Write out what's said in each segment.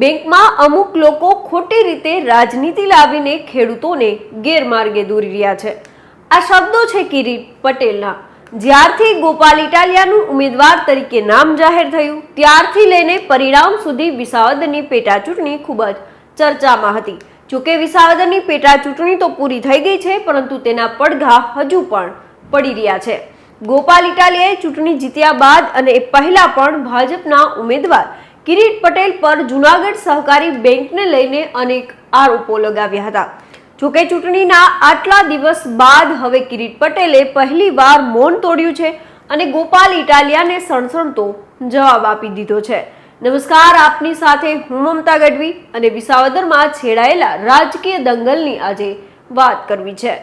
બેંકમાં અમુક લોકો ખોટી રીતે રાજનીતિ લાવીને ખેડૂતોને ગેરમાર્ગે દોરી રહ્યા છે. આ શબ્દો છે કિરીટ પટેલના. જ્યારથી ગોપાલ ઇટાલિયાનું ઉમેદવાર તરીકે નામ જાહેર થયું, ત્યારથી લઈને પરિણામ સુધી વિસાવદરની પેટા ચૂંટણી ખૂબ જ ચર્ચામાં હતી. જોકે વિસાવદરની પેટા ચૂંટણી તો પૂરી થઈ ગઈ છે, પરંતુ તેના પડઘા હજુ પણ પડી રહ્યા છે. ગોપાલ ઇટાલિયાએ ચૂંટણી જીત્યા બાદ અને એ પહેલા પણ ભાજપના ઉમેદવાર કિરીટ પટેલ પર જુનાગઢ સહકારી બેંકને લઈને અનેક આરોપો લગાવ્યા હતા. જોકે ચૂંટણીના આટલા દિવસ બાદ હવે કિરીટ પટેલે પહેલીવાર મૌન તોડ્યું છે અને ગોપાલ ઇટાલિયાને સણસણતો જવાબ આપી દીધો છે. નમસ્કાર, આપની સાથે હું મમતા ગઢવી અને વિસાવદરમાં છેડાયેલા રાજકીય દંગલની આજે વાત કરવી છે.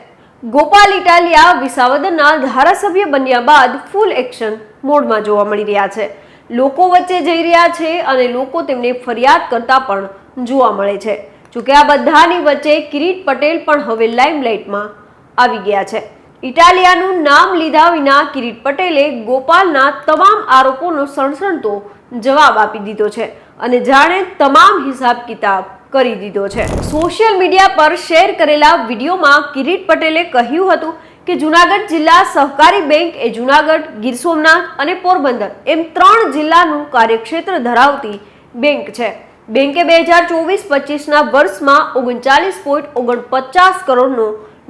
ગોપાલ ઇટાલિયા વિસાવદરના ધારાસભ્ય બન્યા બાદ ફૂલ એક્શન મોડમાં જોવા મળી રહ્યા છે. લોકો વચ્ચે જઈ રહ્યા છે અને લોકો તેમને ફરિયાદ કરતા પણ જોવા મળે છે. જોકે આ બધાની વચ્ચે કિરીટ પટેલ પણ હવે લાઇમલાઇટમાં આવી ગયા છે. ઇટાલિયાનું નામ લીધા વિના કિરીટ પટેલે ગોપાલના તમામ આરોપોનો સણસણતો જવાબ આપી દીધો છે અને જાણે તમામ હિસાબ કિતાબ કરી દીધો છે. સોશિયલ મીડિયા પર શેર કરેલા વિડીયોમાં કિરીટ પટેલે કહ્યું હતું કે જુનાગઢ જિલ્લા સહકારી બેંક એ જુનાગઢ, ગીર સોમનાથ અને પોરબંદર એમ ત્રણ જિલ્લાનું કાર્યક્ષેત્ર ધરાવતી બેંક છે. બેંકે બે હજાર ચોવીસ પચીસના વર્ષમાં ઓગણચાલીસ પોઈન્ટ ઓગણપચાસ કરોડનો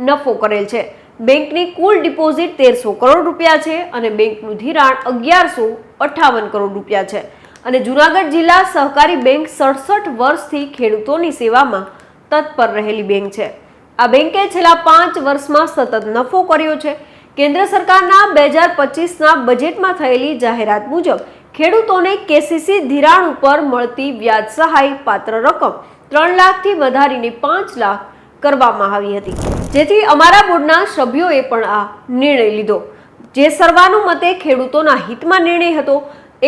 નફો કરેલ છે. બેંકની કુલ ડિપોઝિટ તેરસો કરોડ રૂપિયા છે અને બેંકનું ધિરાણ અગિયારસો અઠ્ઠાવન કરોડ રૂપિયા છે. અને જુનાગઢ જિલ્લા સહકારી બેંક સડસઠ વર્ષથી ખેડૂતોની સેવામાં તત્પર રહેલી બેંક છે. આ બેંકે છેલ્લા પાંચ વર્ષમાં સતત નફો કર્યો છે. કેન્દ્ર સરકારના બે હજાર પચીસના બજેટમાં થયેલી જાહેરાત મુજબ ખેડૂતોને કેસીસી ધિરાણ ઉપર મળતી વ્યાજ સહાય પાત્ર રકમ ત્રણ લાખથી વધારીને પાંચ લાખ કરવામાં આવી હતી. જેથી અમારા બોર્ડના સભ્યોએ પણ આ નિર્ણય લીધો. જે સર્વાનુમતે ખેડૂતોના હિતમાં નિર્ણય હતો.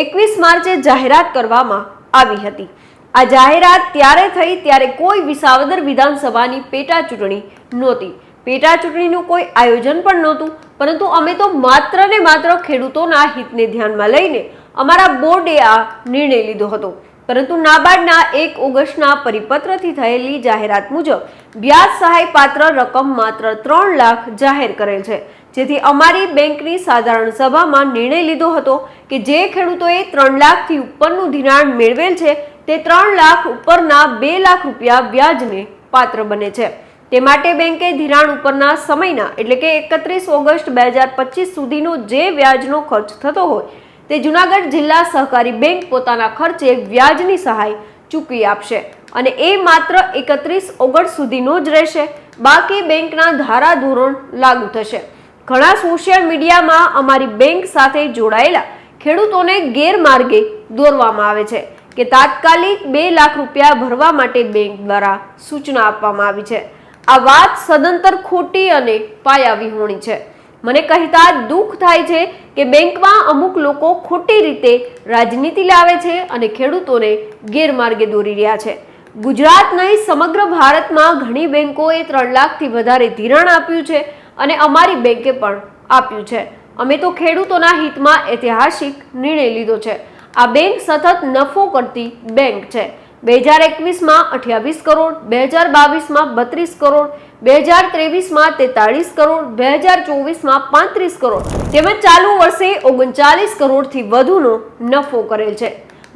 એકવીસ માર્ચે જાહેરાત કરવામાં આવી હતી. આ જાહેરાત ત્યારે થઈ ત્યારે કોઈ વિસાવદર વિધાનસભાની પેટા ચૂંટણી નહોતી. પેટા ચૂંટણીનું કોઈ આયોજન પણ નહોતું, પરંતુ અમે તો માત્ર ને માત્ર ખેડૂતોના હિતને ધ્યાનમાં લઈને અમારા બોર્ડે આ નિર્ણય લીધો હતો. પરંતુ નાબાર્ડના એક ઓગસ્ટના પરિપત્રથી થયેલી જાહેરાત મુજબ વ્યાજ સહાય પાત્ર રકમ માત્ર ત્રણ લાખ જાહેર કરેલ છે. જેથી અમારી બેંકની સાધારણ સભામાં નિર્ણય લીધો હતો કે જે ખેડૂતોએ ત્રણ લાખથી ઉપરનું ધિરાણ મેળવેલ છે તે ત્રણ લાખ ઉપરના બે લાખ રૂપિયા વ્યાજને પાત્ર બને છે. તે માટે બેંકે ધિરાણ ઉપરના સમયના, એટલે કે એકત્રીસ ઓગસ્ટ બે હજાર પચીસ સુધીનો જે વ્યાજનો ખર્ચ થતો હોય, તે જુનાગઢ જિલ્લા સહકારી બેંક પોતાના ખર્ચે વ્યાજની સહાય ચૂકવી આપશે. અને એ માત્ર એકત્રીસ ઓગસ્ટ સુધીનો જ રહેશે. બાકી બેંકના ધારા ધોરણ લાગુ થશે. ઘણા સોશિયલ મીડિયામાં અમારી બેંક સાથે જોડાયેલા ખેડૂતોને ગેરમાર્ગે દોરવામાં આવે છે. કે તાત્કાલિક બે લાખ રૂપિયા ભરવા માટે બેંક દ્વારા સૂચના આપવામાં આવી છે. આ વાત સદંતર ખોટી અને પાયાવિહોણી છે. મને કહેતા દુઃખ થાય છે કે બેંકમાં અમુક લોકો ખોટી રીતે રાજનીતિ લાવે છે અને ખેડૂતોને ગેરમાર્ગે દોરી રહ્યા છે. ગુજરાત નહીં, સમગ્ર ભારતમાં ઘણી બેંકોએ ત્રણ લાખથી વધારે ધિરાણ આપ્યું છે અને અમારી બેંકે પણ આપ્યું છે. અમે તો ખેડૂતોના હિતમાં ઐતિહાસિક નિર્ણય લીધો છે. આ બેંક સતત નફો કરતી બેંક છે. બે હજાર એકવીસમાં અઠ્યાવીસ કરોડ બે હજાર બાવીસમાં બત્રીસ કરોડ બે હજાર ત્રેવીસમાં તેતાળીસ કરોડ બે હજાર ચોવીસમાં પાંત્રીસ કરોડ તેમજ ચાલુ વર્ષે ઓગણચાલીસ કરોડથી વધુનો નફો કરેલ છે.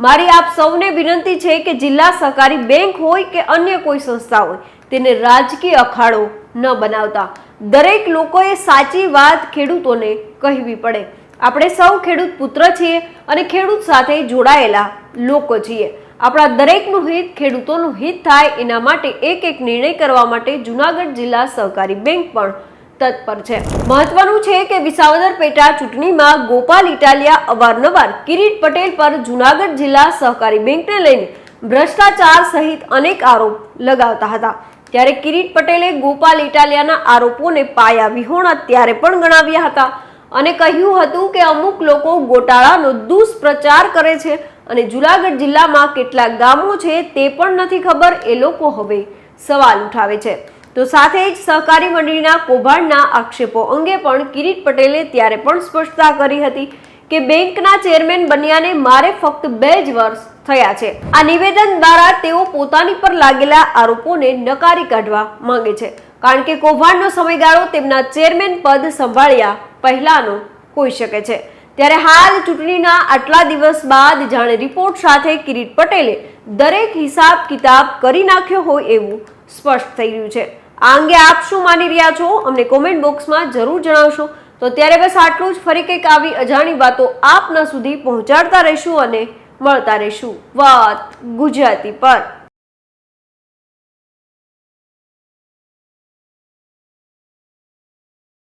મારી આપ સૌને વિનંતી છે કે જિલ્લા સહકારી બેંક હોય કે અન્ય કોઈ સંસ્થા હોય, તેને રાજકીય અખાડો ન બનાવતા. દરેક લોકોએ સાચી વાત ખેડૂતોને કહેવી પડે. આપણે સૌ ખેડૂત પુત્ર છીએ અને ખેડૂત સાથે જોડાયેલા લોકો છીએ. આપણા દરેકનું હિત ખેડૂતોનું હિત થાય એના માટે એક એક નિર્ણય કરવા માટે જુનાગઢ જિલ્લા સહકારી બેંક પણ તત્પર છે. મહત્વનું છે કે વિસાવદર પેટા ચૂંટણીમાં ગોપાલ ઇટાલિયા અવારનવાર કિરીટ પટેલ પર જુનાગઢ જિલ્લા સહકારી બેંકને લઈને ભ્રષ્ટાચાર સહિત અનેક આરોપ લગાવતા હતા. ત્યારે કિરીટ પટેલે ગોપાલ ઇટાલિયાના આરોપોને પાયા વિહોણા ત્યારે પણ ગણાવ્યા હતા. અને કહ્યું હતું કે અમુક લોકો ગોટાળાનો દુષ્પ્રચાર કરે છે અને જુનાગઢ જિલ્લામાં કેટલા ગામો છે તે પણ નથી ખબર, એ લોકો હવે સવાલ ઉઠાવે છે. તો સાથે જ સહકારી મંડળીના કૌભાંડના આક્ષેપો અંગે પણ કિરીટ પટેલે ત્યારે પણ સ્પષ્ટતા કરી હતી કે બેંકના ચેરમેન બન્યાને મારે ફક્ત બે જ વર્ષ થયા છે. આ નિવેદન દ્વારા તેઓ પોતાની પર લાગેલા આરોપોને નકારી કાઢવા માંગે છે. કારણ કે કૌભાંડનો સમયગાળો તેમના ચેરમેન પદ સંભાળ્યા પહેલાનો હોઈ શકે છે. ત્યારે હાલ ચૂંટણીના આટલા દિવસ બાદ જાણે રિપોર્ટ સાથે કિરીટ પટેલે દરેક હિસાબ કિતાબ કરી નાખ્યો હોય એવું સ્પષ્ટ થઈ રહ્યું છે. આ અંગે આપ શું માની રહ્યા છો? અમને કોમેન્ટ બોક્સમાં જરૂર જણાવશો. તો ત્યારે બસ આટલું જ. ફરી કંઈક આવી અજાણી વાતો આપના સુધી પહોંચાડતા રહીશું અને મળતા રહીશું. વાત ગુજરાતી પર.